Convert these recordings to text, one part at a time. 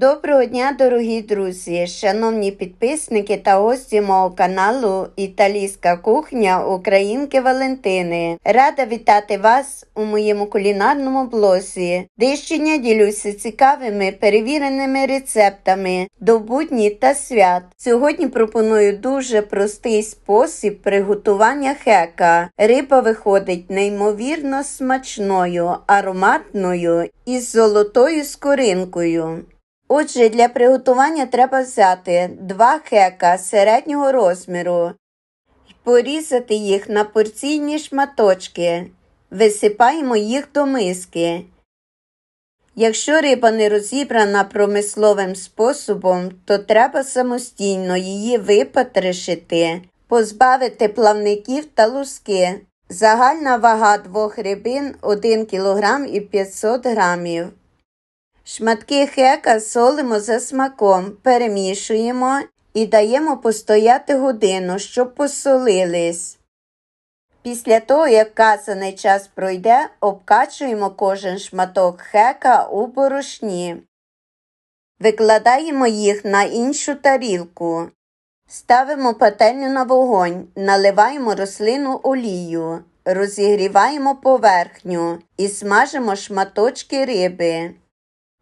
Доброго дня, дорогі друзі, шановні підписники та гості мого каналу Італійська кухня Українки Валентини. Рада вітати вас у моєму кулінарному блозі, де щодня ділюся цікавими перевіреними рецептами до будні та свят. Сьогодні пропоную дуже простий спосіб приготування хека. Риба виходить неймовірно смачною, ароматною і з золотою скоринкою. Отже, для приготування треба взяти два хека середнього розміру і порізати їх на порційні шматочки. Висипаємо їх до миски. Якщо риба не розібрана промисловим способом, то треба самостійно її випатришити, позбавити плавників та луски. Загальна вага двох рибин 1 кг і 500 грамів. Шматки хека солимо за смаком, перемішуємо і даємо постояти годину, щоб посолились. Після того, як вказаний час пройде, обкачуємо кожен шматок хека у борошні. Викладаємо їх на іншу тарілку. Ставимо пательню на вогонь, наливаємо рослину олію, розігріваємо поверхню і смажимо шматочки риби.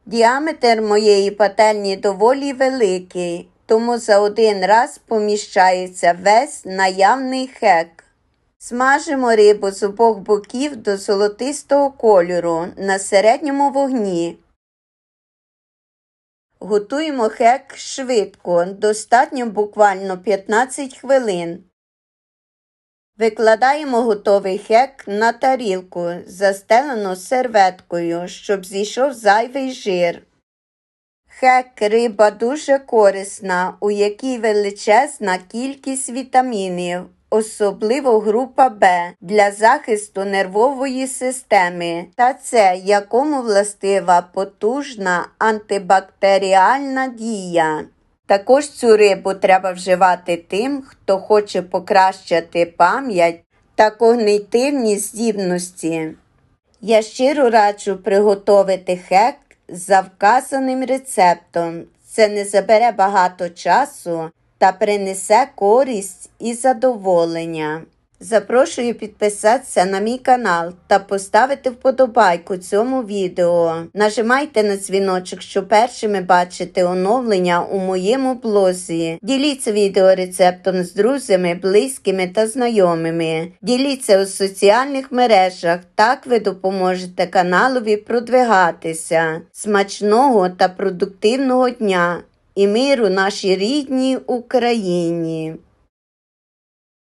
Діаметр моєї пательні доволі великий, тому за один раз поміщається весь наявний хек. Смажимо рибу з обох боків до золотистого кольору на середньому вогні. Готуємо хек швидко, достатньо буквально 15 хвилин. Викладаємо готовий хек на тарілку, застелену серветкою, щоб зійшов зайвий жир. Хек риба дуже корисна, у якій величезна кількість вітамінів, особливо група Б для захисту нервової системи та С, якому властива потужна антибактеріальна дія. Також цю рибу треба вживати тим, хто хоче покращити пам'ять та когнитивні здібності. Я щиро раджу приготувати хек за вказаним рецептом. Це не забере багато часу та принесе користь і задоволення. Запрошую підписатися на мій канал та поставити вподобайку цьому відео. Нажимайте на дзвіночок, щоб першими бачити оновлення у моєму блозі. Діліться відеорецептом з друзями, близькими та знайомими. Діліться у соціальних мережах, так ви допоможете каналові продвигатися. Смачного та продуктивного дня і миру нашій рідній Україні!